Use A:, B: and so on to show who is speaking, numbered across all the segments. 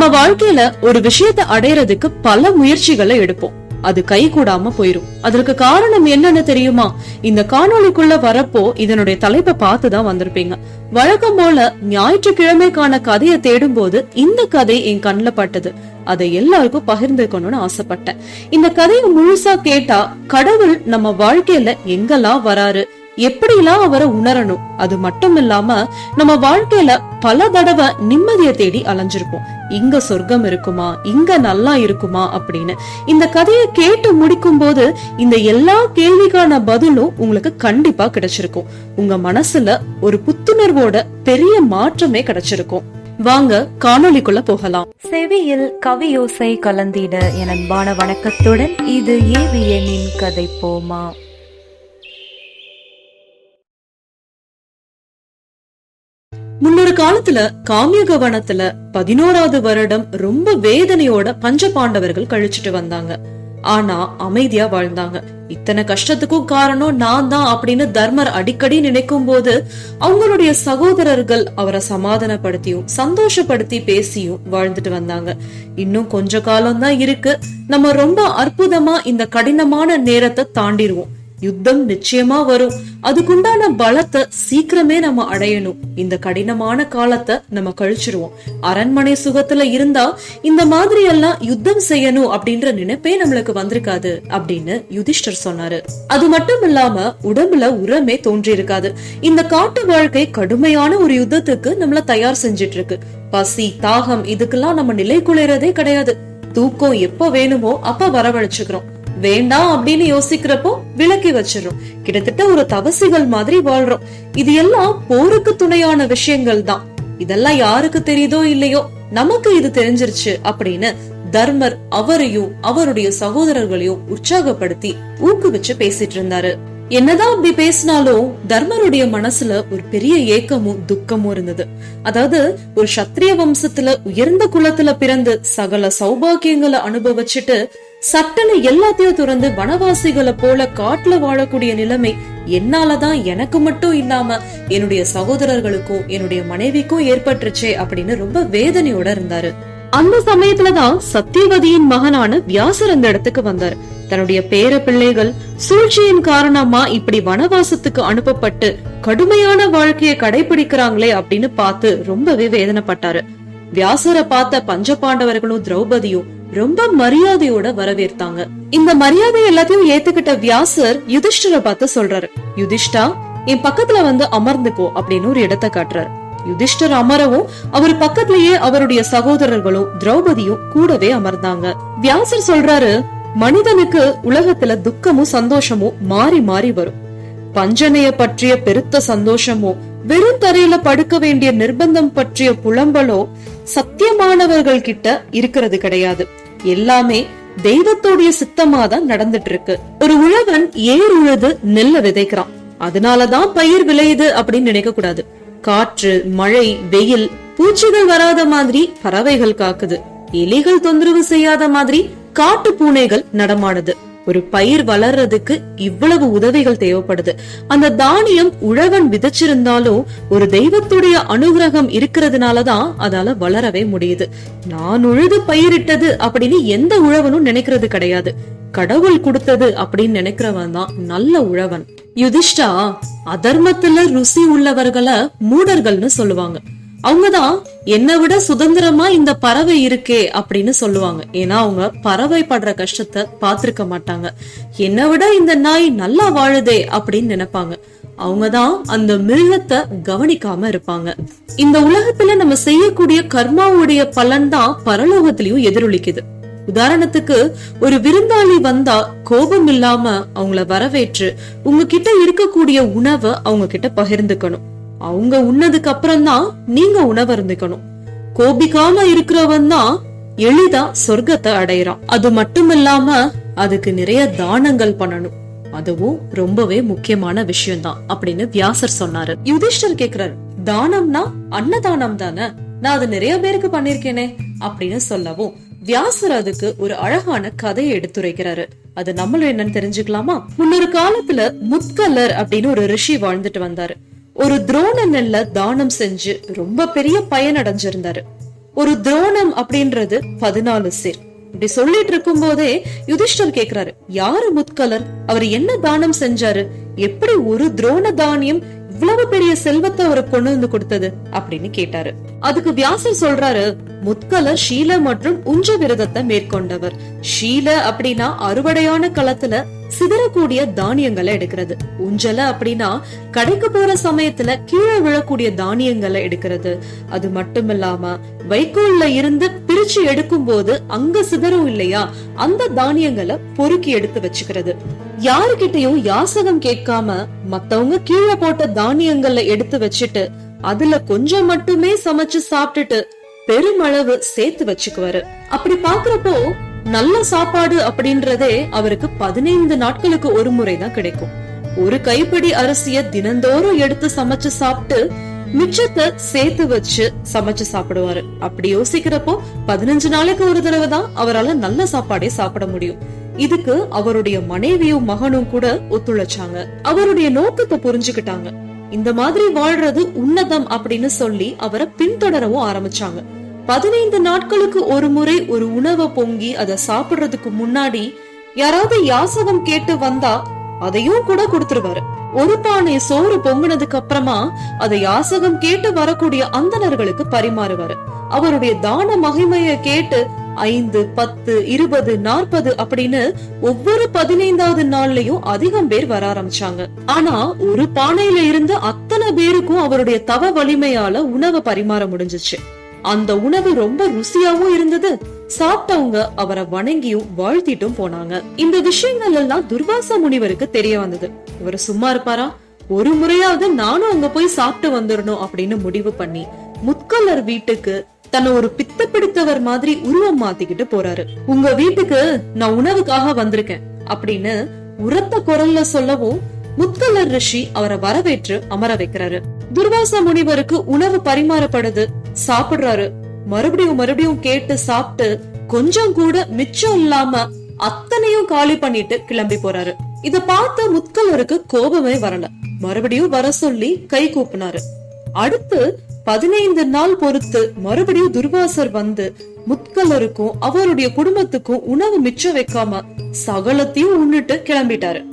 A: நம்ம வாழ்க்கையில ஒரு விஷயத்தை அடையறதுக்கு பல முயற்சிகளை எடுப்போம். அது கை கூடாம போயிரும். அதற்கு காரணம் என்னன்னு தெரியுமா? இந்த காணொளிக்குள்ள வரப்போ இதனுடைய தலைப்பை பார்த்துதான் வந்திருப்பீங்க. வழக்கம் போல ஞாயிற்றுக்கிழமைக்கான கதையை தேடும் போது இந்த கதை என் கண்ணுல பட்டது. அதை எல்லாருக்கும் பகிர்ந்துக்கணும்னு ஆசைப்பட்டேன். இந்த கதையை முழுசா கேட்டா கடவுள் நம்ம வாழ்க்கையில எங்கெல்லாம் வராரு? எப்படிலாம் அவரை உணரணும்? அது மட்டும் இல்லாம நம்ம வாழ்க்கையில பல தடவை நிம்மதியை தேடி அலைஞ்சிருப்போம். இங்க சொர்க்கம் இருக்குமா? இங்க நல்லா இருக்குமா? அப்படின்னு. இந்த கதையை கேட்டு முடிக்கும் போது இந்த எல்லா கேள்விக்கான பதிலும் உங்களுக்கு கண்டிப்பா கிடைச்சிருக்கும். உங்க மனசுல ஒரு புத்துணர்வோட பெரிய மாற்றமே கிடைச்சிருக்கும். வாங்க காணொளிக்குள்ள போகலாம்.
B: செவியில் கவியோசை கலந்திட என் அன்பான வணக்கத்துடன் இது ஏவிஎனின் கதை போமா?
A: முன்னொரு காலத்துல காமியக வனத்துல பதினோராவது வருடம் ரொம்ப வேதனையோட பஞ்ச பாண்டவர்கள் கழிச்சிட்டு வந்தாங்க. ஆனா அமைதியா வாழ்ந்தாங்க. இத்தனை கஷ்டத்துக்கும் காரணம் நான் தான் அப்படின்னு தர்மர் அடிக்கடி நினைக்கும் போது அவங்களுடைய சகோதரர்கள் அவரை சமாதானப்படுத்தியும் சந்தோஷப்படுத்தி பேசியும் வாழ்ந்துட்டு வந்தாங்க. இன்னும் கொஞ்ச காலம் தான் இருக்கு. நம்ம ரொம்ப அற்புதமா இந்த கடினமான நேரத்தை தாண்டிடுவோம் யுத்தம் நிச்சயமா வரும். அதுக்குண்டான பலத்தை சீக்கிரமே நம்ம அடையணும். இந்த கடினமான காலத்தை நம்ம கழிச்சிருவோம். அரண்மனை சுகத்துல இருந்தா இந்த மாதிரி எல்லாம் யுத்தம் செய்யணும் அப்படின்ற நினைப்பே நம்மளுக்கு வந்திருக்காது அப்படின்னு யுதிஷ்டர் சொன்னாரு. அது மட்டும் இல்லாம உடம்புல உரமே தோன்றி இருக்காது இந்த காட்டு வாழ்க்கை கடுமையான ஒரு யுத்தத்துக்கு நம்மள தயார் செஞ்சிட்டு இருக்கு பசி தாகம் இதுக்கெல்லாம் நம்ம நிலை குளிரதே கிடையாது. தூக்கம் எப்ப வேணுமோ அப்ப வரவழைச்சுக்கிறோம். வேண்டாம் அப்படின்னு யோசிக்கிறப்போ விலக்கி வச்சிடும் கிட்டத்தட்ட ஒரு தவசிகள் மாதிரி வாழ்றோம். இது எல்லாம் போருக்கு துணையான விஷயங்கள் தான். இதெல்லாம் யாருக்கு தெரியுதோ இல்லையோ நமக்கு இது தெரிஞ்சிருச்சு அப்படின்னு தர்மர் அவரையும் அவருடைய சகோதரர்களையும் உற்சாகப்படுத்தி ஊக்குவிச்சு பேசிட்டு இருந்தாரு. என்னதான் அப்படி பேசினாலும் தர்மருடைய மனசுல ஒரு பெரிய ஏக்கமும் துக்கமும் இருந்தது. அதாவது ஒரு சத்திரிய வம்சத்துல உயர்ந்த குலத்துல பிறந்து சகல சௌபாகியங்களை அனுபவிச்சுட்டு சட்டன்னு எல்லாத்தையும் துறந்து வனவாசிகளை போல காட்டுல வாழக்கூடிய நிலைமை என்னாலதான் எனக்கு மட்டும் இல்லாம என்னுடைய சகோதரர்களுக்கும் என்னுடைய மனைவிக்கும் ஏற்பட்டுருச்சே அப்படின்னு ரொம்ப வேதனையோட இருந்தாரு. அந்த சமயத்துலதான் சத்தியவதியின் மகனான வியாசர் அந்த இடத்துக்கு வந்தார். தன்னுடைய பேர பிள்ளைகள் சூழ்ச்சியின் காரணமா இப்படி வனவாசத்துக்கு அனுப்பப்பட்டு கடுமையான வாழ்க்கையை கடைபிடிக்கிறாங்களே அப்படின்னு பார்த்து ரொம்பவே வேதனைப்பட்டாரு. வியாசரை பார்த்த பஞ்ச பாண்டவர்களும் திரௌபதியும் ரொம்ப மரியாதையோட வரவேற்பாங்க இந்த மரியாதை எல்லாத்தையும் ஏத்துக்கிட்ட வியாசர் யுதிஷ்டரை பார்த்து சொல்றாரு. யுதிஷ்டா என் பக்கத்துல வந்து அமர்ந்துக்கோ அப்படின்னு ஒரு இடத்தை காட்டுறாரு. யுதிஷ்டர் அமரவும் அவர் பக்கத்திலேயே அவருடைய சகோதரர்களும் திரௌபதியும் கூடவே அமர்ந்தாங்க. வியாசர் சொல்றாரு மனிதனுக்கு உலகத்துல துக்கமும் சந்தோஷமும் மாறி மாறி வரும். பஞ்சனைய பற்றிய பெருத்த சந்தோஷமோ வெறும் தரையில படுக்க வேண்டிய நிர்பந்தம் பற்றிய புலம்பலோ சத்தியமானவர்கள் கிட்ட இருக்கிறது கிடையாது. எல்லாமே தெய்வத்தோடைய சித்தமா தான் நடந்துட்டு இருக்கு ஒரு உழவன் ஏர் உழுது நெல்ல விதைக்கிறான். அதனாலதான் பயிர் விளையுது அப்படின்னு நினைக்க கூடாது காற்று மழை வெயில் பூச்சிகள் வராத மாதிரி பறவைகள் காக்குது. எலிகள் தொந்தரவு செய்யாத மாதிரி காட்டு பூனைகள் நடமாடுது. ஒரு பயிர் வளர்றதுக்கு இவ்வளவு உதவிகள் தேவைப்படுது. அந்த தானியம் உழவன் விதைச்சிருந்தாலும் ஒரு தெய்வத்துடைய அனுகிரகம் இருக்கிறதுனாலதான் அதால வளரவே முடியுது. நான் உழுது பயிரிட்டது அப்படின்னு எந்த உழவனும் நினைக்கிறது கிடையாது. கடவுள் கொடுத்தது அப்படின்னு நினைக்கிறவன் தான் நல்ல உழவன். யுதிஷ்டா அதர்மத்துல ருசி உள்ளவர்களை மூடர்கள்னு சொல்லுவாங்க. அவங்கதான் என்னை விட சுதந்திரமா இந்த பறவை இருக்கே அப்படின்னு சொல்லுவாங்க. ஏன்னா அவங்க பறவை படுற கஷ்டத்தை பார்த்திருக்க மாட்டாங்க. என்னை விட இந்த நாய் நல்லா வாழுதே அப்படின்னு நினைப்பாங்க. அவங்கதான் அந்த மிருகத்தை கவனிக்காம இருப்பாங்க. இந்த உலகத்துல நம்ம செய்யக்கூடிய கர்மாவுடைய பலன் தான் பரலோகத்திலயும் எதிரொலிக்குது. உதாரணத்துக்கு ஒரு விருந்தாளி வந்தா கோபம் இல்லாம அவங்கள வரவேற்று உங்ககிட்ட இருக்கக்கூடிய உணவை அவங்க கிட்ட பகிர்ந்துக்கணும். அவங்க உண்ணதுக்கு அப்புறம் தான் நீங்க உணவருந்துக்கணும் கோபிக்காம இருக்கிறவன் தான் எளிதா சொர்க்கத்தை அடையறான். அது மட்டும் இல்லாம அதுக்கு நிறைய தானங்கள் பண்ணணும். அதுவும் ரொம்பவே முக்கியமான விஷயம் தான் அப்படின்னு வியாசர் சொன்னாரு. யுதிஷ்டர் கேக்குறாரு தானம்னா அன்னதானம் தானே? நான் அது நிறைய பேருக்கு பண்ணிருக்கேனே அப்படின்னு சொல்லவும் வியாசர் அதுக்கு ஒரு அழகான கதையை எடுத்துரைக்கிறாரு. அது நம்மளும் என்னன்னு தெரிஞ்சுக்கலாமா? முன்னொரு காலத்துல முத்கலர் அப்படின்னு ஒரு ரிஷி வாழ்ந்துட்டு வந்தாரு. ஒரு துரோண நெல்ல தானம் செஞ்சு ரொம்ப பெரிய பயன் அடைஞ்சிருந்தாரு. ஒரு துரோணம் அப்படின்றது பதினாலு சேர். இப்படி சொல்லிட்டு இருக்கும் போதே யுதிஷ்டர் கேக்குறாரு யாரு முத்கலர்? அவர் என்ன தானம் செஞ்சாரு? எப்படி ஒரு துரோண தானியம் இவ்வளவு பெரிய செல்வத்தை அவர் கொண்டு வந்து கொடுத்தது? அப்படின்னு கேட்டாரு. அதுக்கு வியாசர் சொல்றாரு முத்கலர் ஷீல மற்றும் உஞ்ச விரதத்தை மேற்கொண்டவர். ஷீல அப்படின்னா அறுவடையான களத்துல சிதறக்கூடிய தானியங்களை எடுக்கிறது. உஞ்சல அப்படின்னா கடைக்கு போற சமயத்துல கீழே விழக்கூடிய தானியங்களை எடுக்கிறது. அது மட்டும் இல்லாம வைக்கோல்ல இருந்து பிரிச்சு எடுக்கும் போது அங்க சிதறும் இல்லையா? அந்த தானியங்களை பொறுக்கி எடுத்து வச்சுக்கிறது. யாருகிட்டயும் யாசகம் கேட்காம மத்தவங்க கீழே போட்ட தானியங்களை எடுத்து வச்சுட்டு அதுல கொஞ்சம் மட்டுமே சமைச்சு சாப்பிட்டுட்டு பெருமளவு சேர்த்து வச்சுக்குவாரு. அப்படி பாக்குறப்போ நல்ல சாப்பாடு அப்படின்றதே அவருக்கு பதினைந்து நாட்களுக்கு ஒரு முறைதான் கிடைக்கும். ஒரு கைப்பிடி அரிசிய தினந்தோறும் எடுத்து சமைச்சு சாப்பிட்டு மிச்சத்தை சேர்த்து வச்சு சமைச்சு சாப்பிடுவாரு. அப்படி யோசிக்கிறப்போ பதினஞ்சு நாளைக்கு ஒரு தடவை தான் அவரால நல்ல சாப்பாடே சாப்பிட முடியும். இதுக்கு அவருடைய மனைவியும் மகனும் கூட ஒத்துழைச்சாங்க. அவருடைய நோக்கத்தை புரிஞ்சுக்கிட்டாங்க. இந்த மாதிரி வாழ்றது உன்னதம் அப்படின்னு சொல்லி அவரை பின்தொடரவும் ஆரம்பிச்சாங்க. பதினைந்து நாட்களுக்கு ஒரு முறை ஒரு உணவை பொங்கி அதை சாப்பிடுறதுக்கு முன்னாடி யாராவது யாசகம் கேட்டு வந்தா அதையும் கூட கொடுத்துருவாரு. ஒரு பானை சோறு பொங்குனதுக்கு அப்புறமா அதை யாசகம் கேட்டு வரக்கூடிய அந்தணர்களுக்கு பரிமாறுவாரு. அவருடைய தான மகிமைய கேட்டு ஐந்து பத்து இருபது நாற்பது அப்படின்னு ஒவ்வொரு பதினைந்தாவது நாள்லயும் அதிகம் பேர் வர ஆரம்பிச்சாங்க. ஆனா ஒரு பானையில இருந்து அத்தனை பேருக்கும் அவருடைய தவ வலிமையால உணவை பரிமாற முடிஞ்சுச்சு. அந்த உணவு ரொம்ப ருசியாவும் இருந்தது. சாப்பிட்டவங்க அவரை வணங்கியும் வாழ்த்திட்டும் போனாங்க. இந்த விஷயங்கள் எல்லாம் துர்வாச முனிவருக்கு தெரிய வந்தது. இவர் சும்மா இருப்பாரா? ஒரு முறையாவது நானும் அங்க போய் சாப்பிட்டு வந்துடணும் அப்படின்னு முடிவு பண்ணி முத்கல்லர் வீட்டுக்கு தன்னை ஒரு பித்த பிடித்தவர் மாதிரி உருவம் மாத்திக்கிட்டு போறாரு. உங்க வீட்டுக்கு நான் உணவுக்காக வந்திருக்கேன் அப்படின்னு உரத்த குரல்ல சொல்லவும் முத்கல்லர் ரிஷி அவரை வரவேற்று அமர வைக்கிறாரு. துர்வாச முனிவருக்கு உணவு பரிமாறப்படுது. சாப்பிடுறாரு. மறுபடியும் மறுபடியும் கேட்டு சாப்பிட்டு கொஞ்சம் கூட மிச்சம் இல்லாம அத்தனையும் காலி பண்ணிட்டு கிளம்பி போறாரு. இத பார்த்த முத்கலருக்கு கோபமே வரல. மறுபடியும் வர சொல்லி கை கூப்பினாரு. அடுத்து பதினைந்து நாள் பொறுத்து மறுபடியும் துர்வாசர் வந்து முத்கலருக்கும் அவருடைய குடும்பத்துக்கும் உணவு மிச்சம் வைக்காம சகலத்தையும் உண்ணிட்டு கிளம்பிட்டாரு.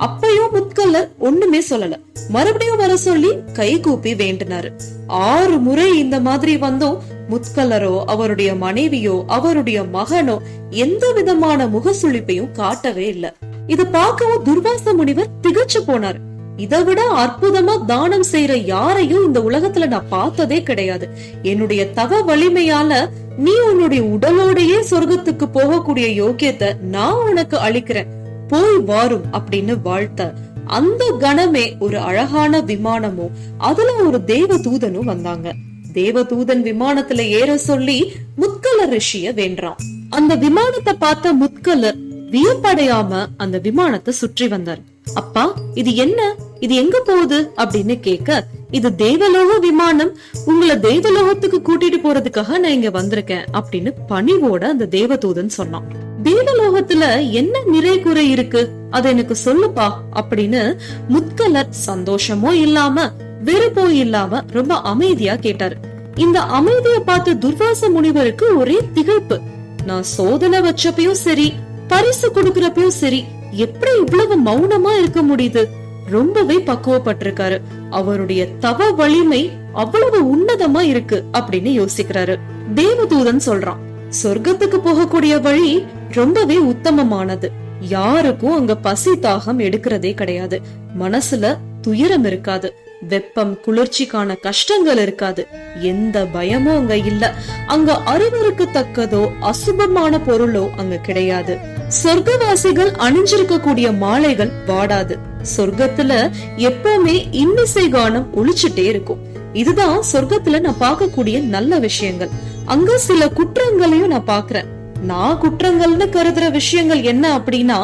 A: அப்பயும் முத்கல்லர் ஒண்ணுமே சொல்லல. மறுபடியும் வர சொல்லி கை கூப்பி வேண்டினாரு. ஆறு முறை இந்த மாதிரி வந்தும் முத்கல்லரோ அவருடைய மனைவியோ அவருடைய மகனோ எந்த விதமான முகசுளிப்பையும் காட்டவே இல்ல. இத பார்க்கவும் துர்வாச முனிவர் திகச்சு போனார். இதை விட அற்புதமா தானம் செய்யற யாரையும் இந்த உலகத்துல நான் பார்த்ததே கிடையாது. என்னுடைய தவ வலிமையால நீ உன்னுடைய உடலோடையே சொர்க்கத்துக்கு போகக்கூடிய யோக்கியத்தை நான் உனக்கு அளிக்கிறேன். போய் வாரும் அப்படின்னு வாழ்த்த அந்த கணமே ஒரு அழகான விமானமும் அதுல ஒரு தேவ தூதனும் வந்தாங்க. தேவதூதன் விமானத்துல ஏற சொல்லி முத்கலர் ரிஷிய வேண்டான் அந்த விமானத்தை பார்த்த முத்கலர் வியப்படையாம அந்த விமானத்தை சுற்றி வந்தார். அப்பா இது என்ன? இது எங்க போகுது? அப்படின்னு கேட்க இது தேவலோக விமானம். உங்களை தேவலோகத்துக்கு கூட்டிட்டு போறதுக்காக நான் இங்க வந்திருக்கேன் அப்படின்னு பணிவோட அந்த தேவதூதன் சொன்னான். தேவலோகத்துல என்ன நிறை குறை இருக்கு? அது எனக்கு சொல்லுப்பா அப்படின்னு முத்கலர் சந்தோஷமோ இல்லாம வெறுப்போ இல்லாம ரொம்ப அமைதியா கேட்டாரு. இந்த அமைதிய பார்த்த துர்வாச முனிவருக்கு ஒரே திகழ்ப்பு நான் சோதனை வச்சப்பையும் சரி பரிசு கொடுக்கறப்பையும் சரி எப்படி இவ்வளவு மௌனமா இருக்க முடியுது? ரொம்பவே பக்குவப்பட்டிருக்காரு. அவருடைய தவ வலிமை அவ்வளவு உன்னதமா இருக்கு அப்படின்னு யோசிக்கிறாரு. தேவதூதன் சொல்றான் சொர்க்கத்துக்கு போகக்கூடிய வழி ரொம்பவே உத்தமமானது. யாருக்கும் அங்க பசி தாகம் எடுக்கிறதே கிடையாது. மனசுல துயரம் இருக்காது. வெப்பம் குளிர்ச்சிக்கான கஷ்டங்கள் இருக்காது. எந்த பயமும் அங்க இல்ல. அங்க அறிவருக்கு தக்கதோ அசுபமான பொருளோ அங்க கிடையாது. சொர்க்கவாசிகள் அணிஞ்சிருக்க கூடிய மாலைகள் வாடாது. சொர்க்கத்துல எப்பவுமே இன்னிசை கானம் ஒழிச்சுட்டே இருக்கும். இதுதான் சொர்க்கத்துல நான் பார்க்கக்கூடிய நல்ல விஷயங்கள். அங்க சில குற்றங்களையும் நான் பாக்குறேன் நான் குற்றங்கள்னு கருதுற விஷயங்கள் என்ன அப்படின்னா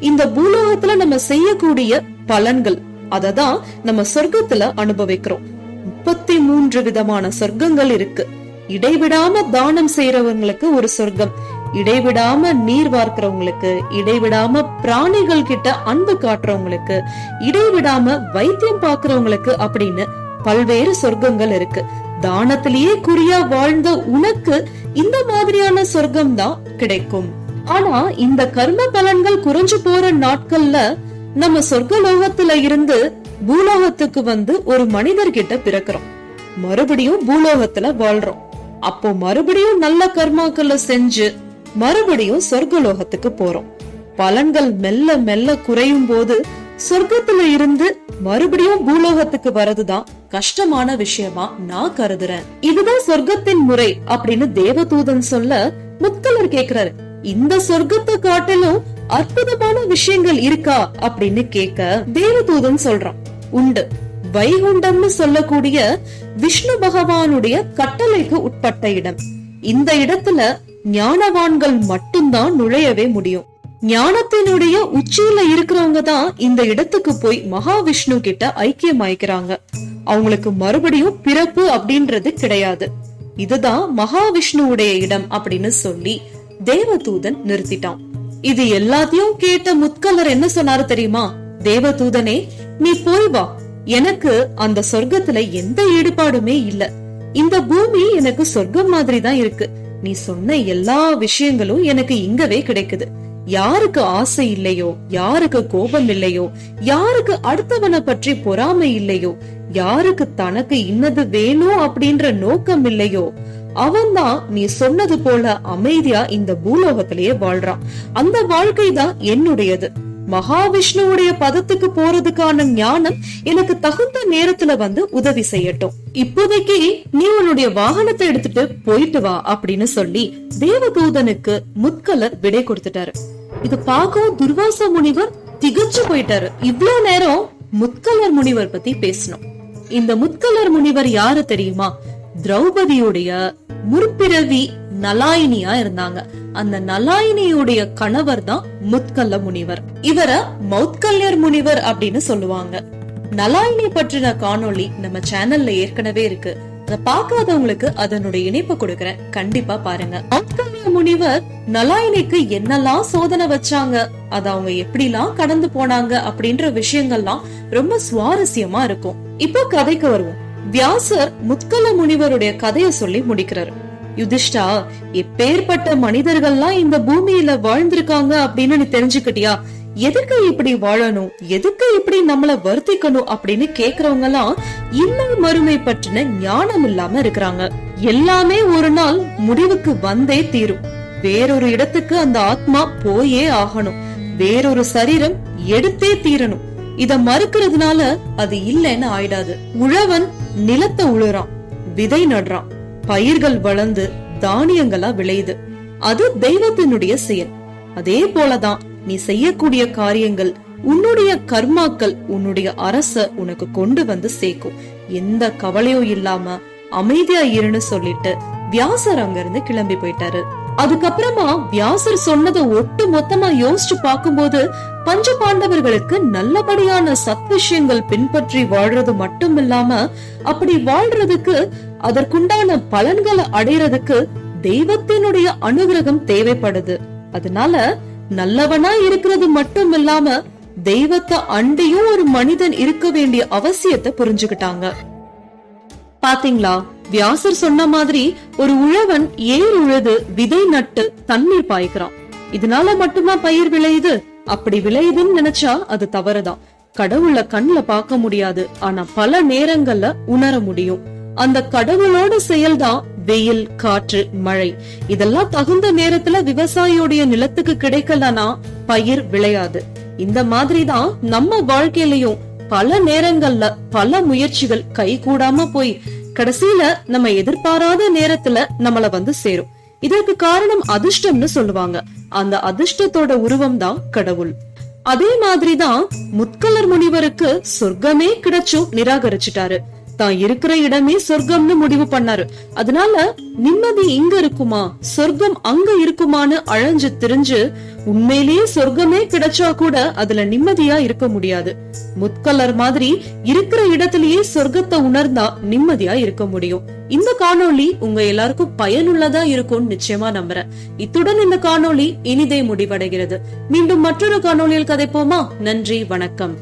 A: இந்த பூலோகத்துல நம்ம செய்யக்கூடிய பலன்கள் அததான் நம்ம சொர்க்கத்துல அனுபவிக்கிறோம். முப்பத்தி மூன்று விதமான சொர்க்கங்கள் இருக்கு. இடைவிடாம தானம் செய்யறவங்களுக்கு ஒரு சொர்க்கம் இடைவிடாம நீர் வார்க்கிறவங்களுக்கு இடைவிடாம பிராணிகள் கிட்ட அன்பு காட்டுறவங்களுக்கு இடைவிடாம வைத்தியம் பாக்குறவங்களுக்கு அப்படின்னு பல்வேறு சொர்க்கங்கள் இருக்கு. தானத்திலேயே குறியா வாழ்ந்த உனக்கு இந்த மாதிரியான சொர்க்கம் தான் கிடைக்கும். ஆனா இந்த கர்ம பலன்கள் குறைஞ்சு போற நாட்கள்ல நம்ம சொர்க்க லோகத்துல இருந்து பூலோகத்துக்கு வந்து ஒரு மனிதர்கிட்ட பிறக்கிறோம். மறுபடியும் பூலோகத்துல வாழ்றோம். அப்போ மறுபடியும் நல்ல கர்மாக்களை செஞ்சு மறுபடியும் சொர்க்கலோகத்துக்கு போறோம். பலன்கள் மெல்ல மெல்ல குறையும் போது சொர்க்கத்துல இருந்து மறுபடியும் பூலோகத்துக்கு வரதுதான் கஷ்டமான விஷயமா நான் கருதுறேன். இதுதான் சொர்க்கத்தின் முறை அப்படின்னு தேவதூதன் சொல்ல முத்தலர் கேக்குறாரு. இந்த சொர்க்கத்தை காட்டிலும் அற்புதமான விஷயங்கள் இருக்கா அப்படின்னு கேட்க தேவதூதன் சொல்றான். உண்டு. வைகுண்டம்னு சொல்லக்கூடிய விஷ்ணு பகவானுடைய கட்டளைக்கு உட்பட்ட இடம். இந்த இடத்துல ஞானவான்கள் மட்டும்தான் நுழையவே முடியும். ஞானத்தினுடைய உச்சியில இருக்கிறவங்க தான் இந்த இடத்துக்கு போய் மகாவிஷ்ணு கிட்ட ஐக்கியமாய்க்கிறாங்க. அவங்களுக்கு மறுபடியும் பிறப்பு அப்படின்றது கிடையாது. இதுதான் மகாவிஷ்ணுவுடைய இடம் அப்படின்னு சொல்லி தேவதூதன் நிறுத்திட்டான். இது எல்லாத்தையும் கேட்ட முத்கலர் என்ன சொன்னாரு தெரியுமா? தேவதூதனே நீ போய் வா. எனக்கு அந்த சொர்க்கத்துல எந்த ஈடுபாடுமே இல்ல. இந்த பூமி எனக்கு சொர்க்கம் மாதிரி தான் இருக்கு. நீ சொன்ன எல்லா விஷயங்களும் எனக்கு இங்கவே கிடைக்குது. யாருக்கு ஆசை இல்லையோ யாருக்கு கோபம் இல்லையோ யாருக்கு அடுத்தவனை பற்றி பொறாமை இல்லையோ யாருக்கு தனக்கு இன்னது வேணும் அப்படின்ற நோக்கம் இல்லையோ அவன்தான் நீ சொன்னது போல அமைதியா இந்த பூலோகத்திலேயே வாழ்றான். அந்த வாழ்க்கை தான் என்னுடையது. மகாவிஷ்ணுவுடைய பதத்துக்கு போறதுக்கான ஞானம் எனக்கு தகுந்த நேரத்துல வந்து உதவி செய்யட்டும். இப்போதைக்கு நீ உன்னுடைய வாகனத்தை எடுத்துட்டு போயிட்டு வா அப்படின்னு சொல்லி தேவதூதனுக்கு முத்கலர் விடை கொடுத்துட்டாரு. இத பார்க்கவும் துர்வாச முனிவர் திகச்சு போயிட்டாரு. இவ்ளோ நேரம் முத்கலர் முனிவர் பத்தி பேசணும். இந்த முத்கலர் முனிவர் யாரு தெரியுமா? திரௌபதியுடைய முற்பிறவி நலாயினியா இருந்தாங்க. அந்த நலாயினியுடைய கணவர் தான் முத்கல்ல முனிவர். இவர மௌத்கல்யர் முனிவர் அப்படின்னு சொல்லுவாங்க. நலாயினி பற்றின காணொளி நம்ம சேனல்ல ஏற்கனவே இருக்கு. அதை பார்க்காதவங்களுக்கு அதனுடைய இணைப்பு கொடுக்கறேன். கண்டிப்பா பாருங்க. மௌத்கல்ய முனிவர் நலாயினிக்கு என்னெல்லாம் சோதனை வச்சாங்க? அத அவங்க எப்படிலாம் கடந்து போனாங்க அப்படின்ற விஷயங்கள்லாம் ரொம்ப சுவாரஸ்யமா இருக்கும். இப்போ கதைக்கு வருவோம். வியாசர் முத்கல முனிவருடைய கதையை சொல்லி முடிக்கிறாரு. யுதிஷ்டா எப்பேற்பட்ட மனிதர்கள்லாம் இந்த பூமியில வாழ்ந்திருக்காங்க அப்படின்னு நீ தெரிஞ்சுக்கிட்டியா? எதுக்கு இப்படி வாழணும்? எதுக்கு இப்படி நம்மள வருத்திக்கணும் அப்படின்னு கேக்குறவங்க எல்லாம் இன்மை மறுமை பற்றின ஞானம் இல்லாம இருக்கிறாங்க. எல்லாமே ஒரு நாள் முடிவுக்கு வந்தே தீரும். வேறொரு இடத்துக்கு அந்த ஆத்மா போயே ஆகணும். வேறொரு சரீரம் எடுத்தே தீரணும். இத மறுக்கிறதுனால அது இல்லைன்னு ஆயிடாது. உழவன் நிலத்தை உழுறான் விதை நடுறான் பயிர்கள் வளர்ந்து தானியங்களா விளையுது. அது தெய்வத்தினுடைய செயல். அதே போலதான் நீ செய்யக்கூடிய காரியங்கள் உன்னுடைய கர்மாக்கள் உன்னுடைய அரச உனக்கு கொண்டு வந்து சேர்க்கும். எந்த கவலையும் இல்லாம அமைதியா இருன்னு சொல்லிட்டு வியாசர் அங்க இருந்து கிளம்பி போயிட்டாரு. அதுக்கப்புறமா வியாசர் சொன்னதை ஒட்டு மொத்தமா யோசிச்சு பார்க்கும்போது பஞ்ச பாண்டவர்களுக்கு நல்லபடியான சத் விஷயங்கள் பின்பற்றி வாழ்றது மட்டும் இல்லாம அப்படி வாழ்றதுக்கு அதற்குண்டான பலன்களை அடையறதுக்கு தெய்வத்தினுடைய அனுகிரகம் தேவைப்படுது. அதனால நல்லவனா இருக்கிறது மட்டும் இல்லாம தெய்வத்தை அண்டியும் ஒரு மனிதன் இருக்க வேண்டிய அவசியத்தை புரிஞ்சுக்கிட்டாங்க. பாத்தீங்களா? வியாசர் சொன்ன மாதிரி ஒரு உழவன் ஏர் உழுது விதை நட்டு தண்ணீர் பாய்க்கிறான். இதனால மட்டுமா பயிர் விளையுது? அப்படி விளையுதுன்னு நினைச்சா அது தவறுதான். கடவுள கண்ணுல பார்க்க முடியாது. ஆனா பல நேரங்கள்ல உணர முடியும். அந்த கடவுளோட செயல்தான் வெயில் காற்று மழை. இதெல்லாம் தகுந்த நேரத்துல விவசாயியோடைய நிலத்துக்கு கிடைக்கலனா பயிர் விளையாது. இந்த மாதிரிதான் நம்ம வாழ்க்கையிலயும் பல நேரங்கள்ல பல முயற்சிகள் கை கூடாம போய் கடைசியில நம்ம எதிர்பாராத நேரத்துல நம்மள வந்து சேரும். இதற்கு காரணம் அதிர்ஷ்டம்னு சொல்லுவாங்க. அந்த அதிர்ஷ்டத்தோட உருவம் தான் கடவுள். அதே மாதிரிதான் முத்கலர் முனிவருக்கு சொர்க்கமே கிடைச்சும் நிராகரிச்சுட்டாரு. தான் இருக்கிற இடமே சொர்க்கம்னு முடிவு பண்ணாரு. அதனால நிம்மதி இங்க இருக்குமா? சொர்க்கம் அங்க இருக்குமான்னு அழைஞ்சு திரிஞ்சு உண்மையிலேயே சொர்க்கமே கிடைச்சா கூட அதுல நிம்மதியா இருக்க முடியாது. முத்கலர் மாதிரி இருக்கிற இடத்திலேயே சொர்க்கத்தை உணர்ந்தா நிம்மதியா இருக்க முடியும். இந்த காணொளி உங்க எல்லாருக்கும் பயனுள்ளதா இருக்கும்னு நிச்சயமா நம்புறேன். இத்துடன் இந்த காணொளி இனிதே முடிவடைகிறது. மீண்டும் மற்றொரு காணொளியில் கதைப்போமா? நன்றி வணக்கம்.